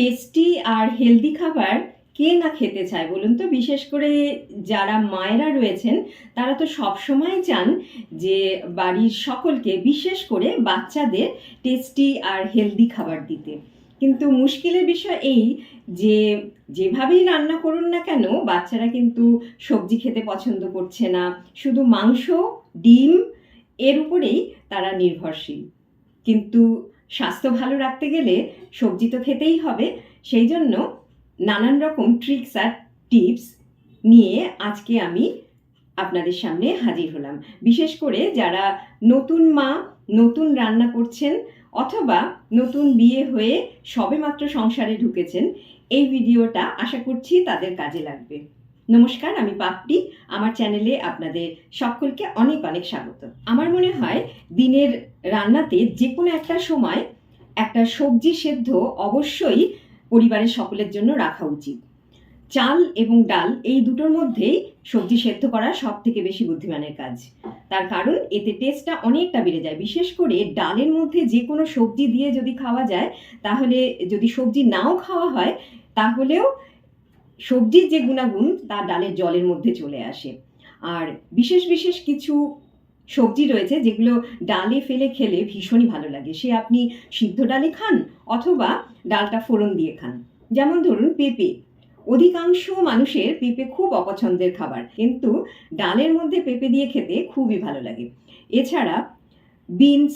Tasty আর healthy খাবার কে না খেতে চায় বলুন তো? বিশেষ করে যারা মায়েরা রয়েছেন, তারা তো সবসময় চান যে বাড়ির সকলকে, বিশেষ করে বাচ্চাদের টেস্টি আর হেলদি খাবার দিতে। কিন্তু মুশকিলের বিষয় এই যে যেভাবেই রান্না করুন না কেন, বাচ্চারা কিন্তু সবজি খেতে পছন্দ করছে না। শুধু মাংস, ডিম, এর উপরেই তারা নির্ভরশীল। কিন্তু স্বাস্থ্য ভালো রাখতে গেলে সবজি তো খেতেই হবে। সেই জন্য নানান রকম ট্রিক্স আর টিপস নিয়ে আজকে আমি আপনাদের সামনে হাজির হলাম। বিশেষ করে যারা নতুন মা, নতুন রান্না করছেন অথবা নতুন বিয়ে হয়ে সবেমাত্র সংসারে ঢুকেছেন, এই ভিডিওটা আশা করছি তাদের কাজে লাগবে। নমস্কার, আমি পাপড়ি। আমার চ্যানেলে আপনাদের সকলকে অনেক অনেক স্বাগত। আমার মনে হয় দিনের রান্নাতে যে কোনো একটা সময় একটা সবজি সেদ্ধ অবশ্যই পরিবারের সকলের জন্য রাখা উচিত। চাল এবং ডাল এই দুটোর মধ্যেই সবজি সেদ্ধ করা সব থেকে বেশি বুদ্ধিমানের কাজ। তার কারণ, এতে টেস্টটা অনেকটা বেড়ে যায়। বিশেষ করে ডালের মধ্যে যে কোনো সবজি দিয়ে যদি খাওয়া যায়, তাহলে যদি সবজি নাও খাওয়া হয়, তাহলেও সবজির যে গুণাগুণ, তা ডালের জলের মধ্যে চলে আসে। আর বিশেষ বিশেষ কিছু সবজি রয়েছে, যেগুলো ডালে ফেলে খেলে ভীষণই ভালো লাগে। সে আপনি সিদ্ধ ডালে খান অথবা ডালটা ফোড়ন দিয়ে খান। যেমন ধরুন পেঁপে। অধিকাংশ মানুষের পেঁপে খুব অপছন্দের খাবার, কিন্তু ডালের মধ্যে পেঁপে দিয়ে খেতে খুবই ভালো লাগে। এছাড়া বিনস,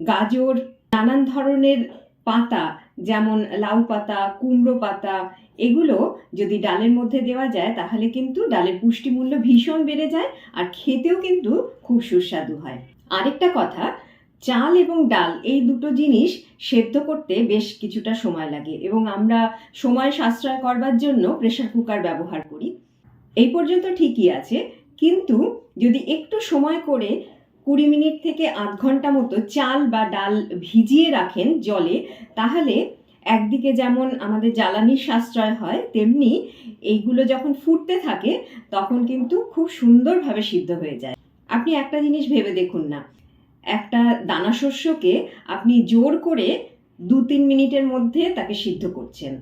গাজর, নানান ধরনের পাতা যেমন লাউ পাতা, কুমড়ো পাতা, এগুলো যদি ডালের মধ্যে দেওয়া যায়, তাহলে কিন্তু ডালের পুষ্টিমূল্য ভীষণ বেড়ে যায় আর খেতেও কিন্তু খুব সুস্বাদু হয়। আরেকটা কথা, চাল এবং ডাল, এই দুটো জিনিস সেদ্ধ করতে বেশ কিছুটা সময় লাগে এবং আমরা সময় সাশ্রয় করবার জন্য প্রেশার কুকার ব্যবহার করি। এই পর্যন্ত ঠিকই আছে, কিন্তু যদি একটু সময় করে কুড়ি মিনিট থেকে আধ ঘণ্টা মতো চাল বা ডাল ভিজিয়ে রাখেন জলে, তাহলে একদিকে যেমন আমাদের জ্বালানির সাশ্রয় হয়, তেমনি এইগুলো যখন ফুটতে থাকে, তখন কিন্তু খুব সুন্দরভাবে সিদ্ধ হয়ে যায়। আপনি একটা জিনিস ভেবে দেখুন না, একটা দানা শস্যকে আপনি জোর করে দু তিন মিনিটের মধ্যে তাকে সিদ্ধ করছেন,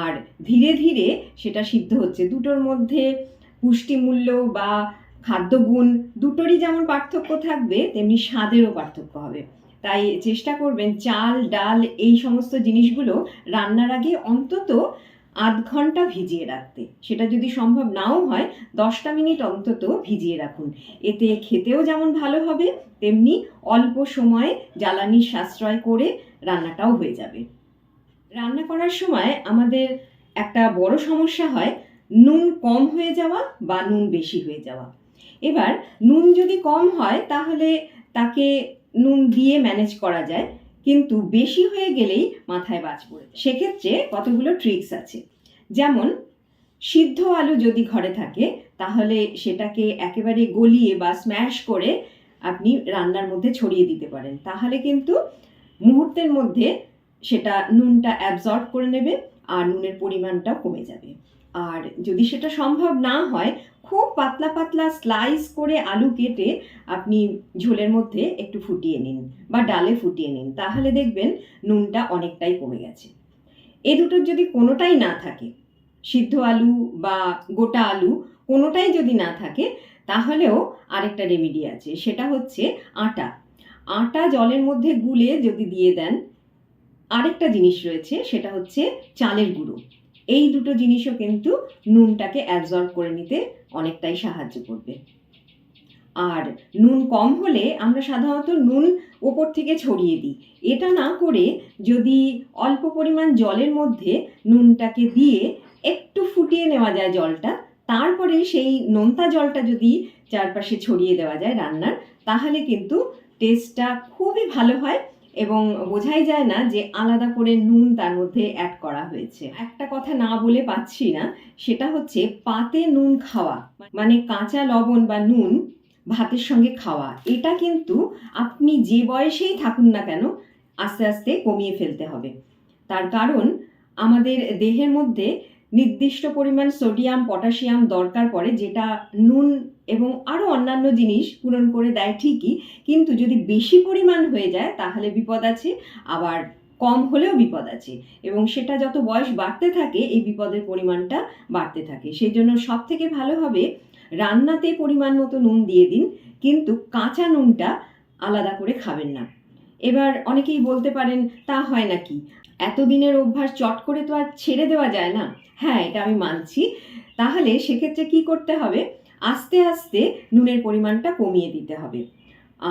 আর ধীরে ধীরে সেটা সিদ্ধ হচ্ছে। দুটোর মধ্যে পুষ্টিমূল্য বা খাদ্যগুণ দুটোরই যেমন পার্থক্য থাকবে, তেমনি স্বাদেরও পার্থক্য হবে। তাই চেষ্টা করবেন চাল, ডাল এই সমস্ত জিনিসগুলো রান্নার আগে অন্তত আধ ঘণ্টা ভিজিয়ে রাখতে। সেটা যদি সম্ভব নাও হয়, দশটা মিনিট অন্তত ভিজিয়ে রাখুন। এতে খেতেও যেমন ভালো হবে, তেমনি অল্প সময়ে জ্বালানির সাশ্রয় করে রান্নাটাও হয়ে যাবে। রান্না করার সময় আমাদের একটা বড় সমস্যা হয়, নুন কম হয়ে যাওয়া বা নুন বেশি হয়ে যাওয়া। এবার নুন যদি কম হয়, তাহলে তাকে নুন দিয়ে ম্যানেজ করা যায়। কিন্তু বেশি হয়ে গেলেই মাথায় বাজ পড়ে। সেক্ষেত্রে কতগুলো ট্রিক্স আছে। যেমন, সিদ্ধ আলু যদি ঘরে থাকে, তাহলে সেটাকে একেবারে গলিয়ে বা স্ম্যাশ করে আপনি রান্নার মধ্যে ছড়িয়ে দিতে পারেন। তাহলে কিন্তু মুহূর্তের মধ্যে সেটা নুনটা অ্যাবজর্ব করে নেবে আর নুনের পরিমাণটাও কমে যাবে। আর যদি সেটা সম্ভব না হয়, খুব পাতলা পাতলা স্লাইস করে আলু কেটে আপনি ঝোলের মধ্যে একটু ফুটিয়ে নিন বা ডালে ফুটিয়ে নিন, তাহলে দেখবেন নুনটা অনেকটাই কমে গেছে। এ দুটোর যদি কোনোটাই না থাকে, সিদ্ধ আলু বা গোটা আলু কোনোটাই যদি না থাকে, তাহলেও আরেকটা রেমেডি আছে, সেটা হচ্ছে আটা। আটা জলের মধ্যে গুলে যদি দিয়ে দেন, আরেকটা জিনিস রয়েছে, সেটা হচ্ছে চালের গুঁড়ো। এই দুটো জিনিসও কিন্তু নুনটাকে অ্যাবজর্ব করে নিতে অনেকটাই সাহায্য করবে। আর নুন কম হলে আমরা সাধারণত নুন ওপর থেকে ছড়িয়ে দিই। এটা না করে যদি অল্প পরিমাণ জলের মধ্যে নুনটাকে দিয়ে একটু ফুটিয়ে নেওয়া যায় জলটা, তারপরে সেই নোনতা জলটা যদি চারপাশে ছড়িয়ে দেওয়া যায় রান্নার, তাহলে কিন্তু টেস্টটা খুবই ভালো হয় এবং বোঝাই যায় না যে আলাদা করে নুন তার মধ্যে অ্যাড করা হয়েছে। একটা কথা না বলে পাচ্ছি না, সেটা হচ্ছে পাতে নুন খাওয়া মানে কাঁচা লবণ বা নুন ভাতের সঙ্গে খাওয়া, এটা কিন্তু আপনি যে বয়সেই থাকুন না কেন, আস্তে আস্তে কমিয়ে ফেলতে হবে। তার কারণ, আমাদের দেহের মধ্যে নির্দিষ্ট পরিমাণ সোডিয়াম, পটাশিয়াম দরকার পড়ে, যেটা নুন এবং আরও অন্যান্য জিনিস পূরণ করে দেয় ঠিকই, কিন্তু যদি বেশি পরিমাণ হয়ে যায় তাহলে বিপদ আছে, আবার কম হলেও বিপদ আছে। এবং সেটা যত বয়স বাড়তে থাকে, এই বিপদের পরিমাণটা বাড়তে থাকে। সেই জন্য সব থেকে ভালো হবে, রান্নাতে পরিমাণ মতো নুন দিয়ে দিন, কিন্তু কাঁচা নুনটা আলাদা করে খাবেন না। এবার অনেকেই বলতে পারেন, তা হয় নাকি? এতদিনের অভ্যাস চট করে তো আর ছেড়ে দেওয়া যায় না? হ্যাঁ এটা আমি মানছি। তাহলে সেক্ষেত্রে কি করতে হবে? আস্তে আস্তে নুনের পরিমাণটা কমিয়ে দিতে হবে।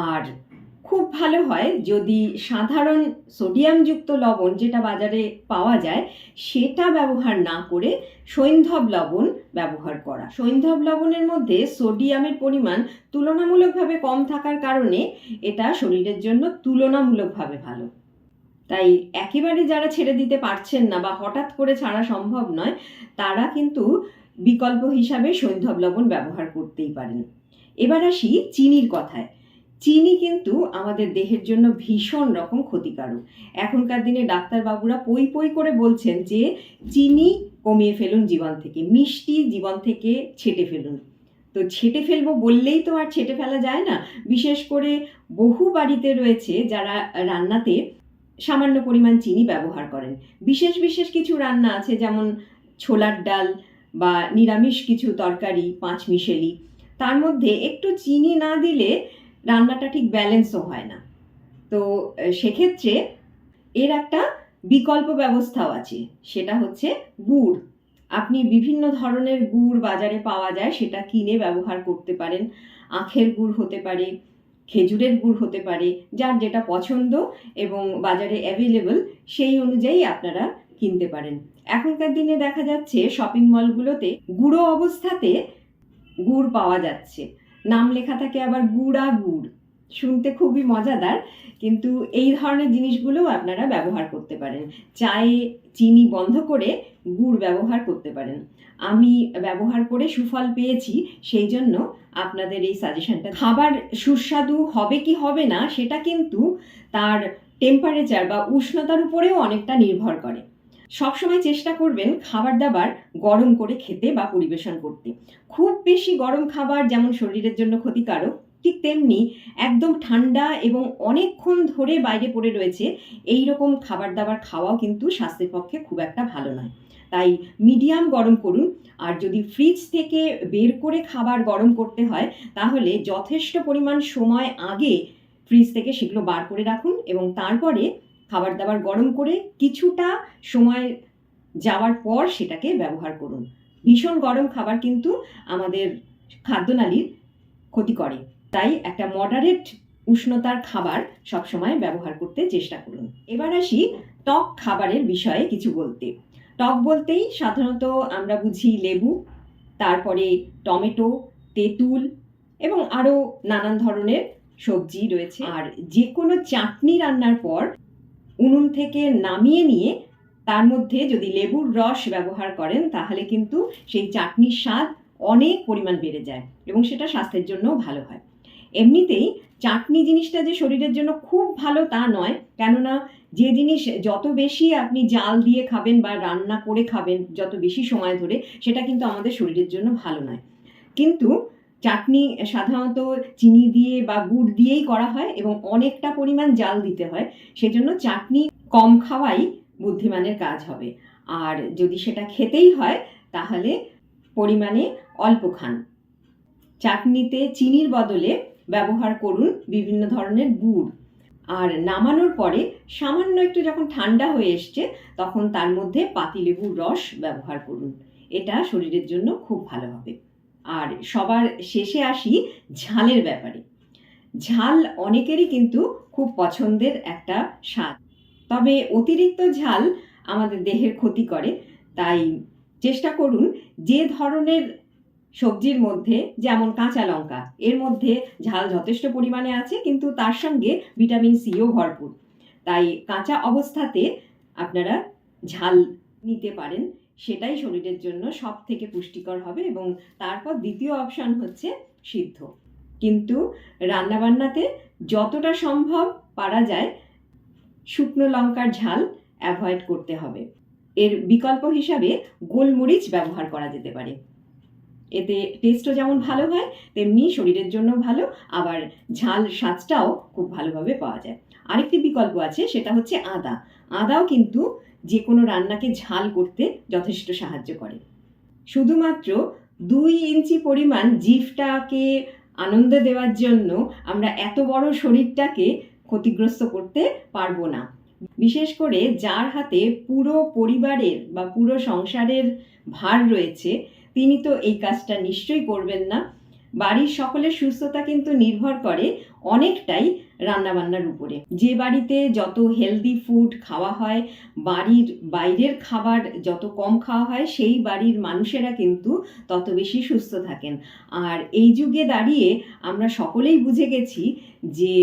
আর খুব ভালো হয় যদি সাধারণ সোডিয়ামযুক্ত লবণ যেটা বাজারে পাওয়া যায়, সেটা ব্যবহার না করে সৈন্ধব লবণ ব্যবহার করা। সৈন্ধব লবণের মধ্যে সোডিয়ামের পরিমাণ তুলনামূলকভাবে কম থাকার কারণে এটা শরীরের জন্য তুলনামূলকভাবে ভালো। তাই একেবারে যারা ছেড়ে দিতে পারছেন না বা হঠাৎ করে ছাড়া সম্ভব নয়, তারা কিন্তু বিকল্প হিসাবে সৈন্ধব লবণ ব্যবহার করতেই পারেন। এবার আসি চিনির কথায়। চিনি কিন্তু আমাদের দেহের জন্য ভীষণ রকম ক্ষতিকারক। এখনকার দিনে ডাক্তারবাবুরা পই পই করে বলছেন যে, চিনি কমিয়ে ফেলুন জীবন থেকে, মিষ্টি জীবন থেকে ছেটে ফেলুন। তো ছেটে ফেলব বললেই তো আর ছেটে ফেলা যায় না। বিশেষ করে বহু বাড়িতে রয়েছে যারা রান্নাতে সামান্য পরিমাণ চিনি ব্যবহার করেন। বিশেষ বিশেষ কিছু রান্না আছে যেমন ছোলার ডাল বা নিরামিষ কিছু তরকারি, পাঁচ মিশেলি, তার মধ্যে একটু চিনি না দিলে রান্নাটা ঠিক ব্যালেন্সও হয় না। তো, সেক্ষেত্রে এর একটা বিকল্প ব্যবস্থাও আছে, সেটা হচ্ছে গুড়। আপনি বিভিন্ন ধরনের গুড় বাজারে পাওয়া যায়, সেটা কিনে ব্যবহার করতে পারেন। আখের গুড় হতে পারে, খেজুরের গুড় হতে পারে, যার যেটা পছন্দ এবং বাজারে অ্যাভেলেবল সেই অনুযায়ী আপনারা কিনতে পারেন। এখনকার দিনে দেখা যাচ্ছে শপিং মলগুলোতে গুঁড়ো অবস্থাতে গুড় পাওয়া যাচ্ছে। নাম লেখা থাকে আবার গুড়া গুড়। শুনতে খুবই মজাদার, কিন্তু এই ধরনের জিনিসগুলোও আপনারা ব্যবহার করতে পারেন। চায়ে চিনি বন্ধ করে গুড় ব্যবহার করতে পারেন। আমি ব্যবহার করে সুফল পেয়েছি, সেই জন্য আপনাদের এই সাজেশনটা খাবার সুস্বাদু হবে কি হবে না, সেটা কিন্তু তার টেম্পারেচার বা উষ্ণতার উপরেও অনেকটা নির্ভর করে। সবসময় চেষ্টা করবেন খাবার দাবার গরম করে খেতে বা পরিবেশন করতে। খুব বেশি গরম খাবার যেমন শরীরের জন্য ক্ষতিকারক, ঠিক তেমনি একদম ঠান্ডা এবং অনেকক্ষণ ধরে বাইরে পড়ে রয়েছে এই রকম খাবার দাবার খাওয়াও কিন্তু স্বাস্থ্যের পক্ষে খুব একটা ভালো নয়। তাই মিডিয়াম গরম করুন, আর যদি ফ্রিজ থেকে বের করে খাবার গরম করতে হয়, তাহলে যথেষ্ট পরিমাণ সময় আগে ফ্রিজ থেকে সেগুলো বার করে রাখুন এবং তারপরে খাবার দাবার গরম করে কিছুটা সময় যাওয়ার পর সেটাকে ব্যবহার করুন। ভীষণ গরম খাবার কিন্তু আমাদের খাদ্যনালীর ক্ষতি করে। তাই একটা মডারেট উষ্ণতার খাবার সবসময় ব্যবহার করতে চেষ্টা করুন। এবার আসি টক খাবারের বিষয়ে কিছু বলতে। টক বলতেই সাধারণত আমরা বুঝি লেবু, তারপরে টমেটো, তেঁতুল এবং আরও নানান ধরনের সবজি রয়েছে। আর যে কোনো চাটনি রান্নার পর উনুন থেকে নামিয়ে নিয়ে তার মধ্যে যদি লেবুর রস ব্যবহার করেন, তাহলে কিন্তু সেই চাটনির স্বাদ অনেক পরিমাণ বেড়ে যায় এবং সেটা স্বাস্থ্যের জন্যও ভালো হয়। এমনিতেই চাটনি জিনিসটা যে শরীরের জন্য খুব ভালো তা নয়, কেননা যে জিনিস যত বেশি আপনি জাল দিয়ে খাবেন বা রান্না করে খাবেন, যত বেশি সময় ধরে, সেটা কিন্তু আমাদের শরীরের জন্য ভালো নয়। কিন্তু চাটনি সাধারণত চিনি দিয়ে বা গুড় দিয়েই করা হয় এবং অনেকটা পরিমাণ জাল দিতে হয়। সেজন্য চাটনি কম খাওয়াই বুদ্ধিমানের কাজ হবে। আর যদি সেটা খেতেই হয়, তাহলে পরিমাণে অল্প খান। চাটনিতে চিনির বদলে ব্যবহার করুন বিভিন্ন ধরনের গুড়। আর নামানোর পরে সামান্য একটু যখন ঠান্ডা হয়ে এসছে, তখন তার মধ্যে পাতিলেবুর রস ব্যবহার করুন। এটা শরীরের জন্য খুব ভালো হবে। আর সবার শেষে আসি ঝালের ব্যাপারে। ঝাল অনেকেরই কিন্তু খুব পছন্দের একটা স্বাদ। তবে অতিরিক্ত ঝাল আমাদের দেহের ক্ষতি করে। তাই চেষ্টা করুন যে ধরনের সবজির মধ্যে, যেমন কাঁচা লঙ্কা, এর মধ্যে ঝাল যথেষ্ট পরিমাণে আছে, কিন্তু তার সঙ্গে ভিটামিন সিও ভরপুর। তাই কাঁচা অবস্থাতে আপনারা ঝাল নিতে পারেন। সেটাই শরীরের জন্য সব থেকে পুষ্টিকর হবে এবং তারপর দ্বিতীয় অপশান হচ্ছে সিদ্ধ। কিন্তু রান্নাবান্নাতে যতটা সম্ভব পারা যায়, শুকনো লঙ্কার ঝাল অ্যাভয়েড করতে হবে। এর বিকল্প হিসাবে গোলমরিচ ব্যবহার করা যেতে পারে। এতে টেস্টও যেমন ভালো হয়, তেমনি শরীরের জন্য ভালো, আবার ঝাল স্বাদটাও খুব ভালোভাবে পাওয়া যায়। আরেকটি বিকল্প আছে, সেটা হচ্ছে আদা। আদাও কিন্তু যে কোনো রান্নাকে ঝাল করতে যথেষ্ট সাহায্য করে। শুধুমাত্র দুই ইঞ্চি পরিমাণ জিভটাকে আনন্দ দেওয়ার জন্য আমরা এত বড় শরীরটাকে ক্ষতিগ্রস্ত করতে পারব না। বিশেষ করে যার হাতে পুরো পরিবারের বা পুরো সংসারের ভার রয়েছে তিনি তো এই কাজটা নিশ্চয়ই করবেন না। বাড়ির সকলের সুস্থতা কিন্তু নির্ভর করে অনেকটাই রান্নাবান্নার উপরে। যে বাড়িতে যত হেলদি ফুড খাওয়া হয়, বাড়ির বাইরের খাবার যত কম খাওয়া হয়, সেই বাড়ির মানুষেরা কিন্তু তত বেশি সুস্থ থাকেন। আর এই যুগে দাঁড়িয়ে আমরা সকলেই বুঝে গেছি যে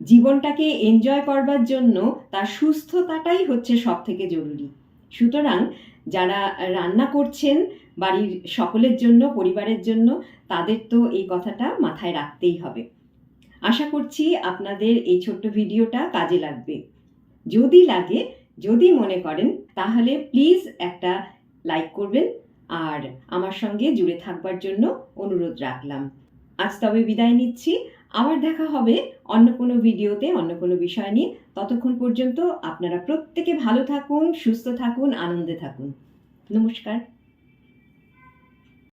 জীবনটাকে এনজয় করবার জন্য তার সুস্থতাটাই হচ্ছে সব থেকে জরুরি। সুতরাং যারা রান্না করছেন বাড়ির সকলের জন্য, পরিবারের জন্য তাদের তো এই কথাটা মাথায় রাখতেই হবে। আশা করছি আপনাদের এই ছোট্ট ভিডিওটা কাজে লাগবে। যদি লাগে, যদি মনে করেন, তাহলে প্লিজ একটা লাইক করবেন আর আমার সঙ্গে জুড়ে থাকবার জন্য অনুরোধ রাখলাম। আজ তবে বিদায় নিচ্ছি। আবার দেখা হবে অন্য কোনো ভিডিওতে, অন্য কোনো বিষয় নিয়ে। ততক্ষণ পর্যন্ত আপনারা প্রত্যেকে ভালো থাকুন, সুস্থ থাকুন, আনন্দে থাকুন। নমস্কার।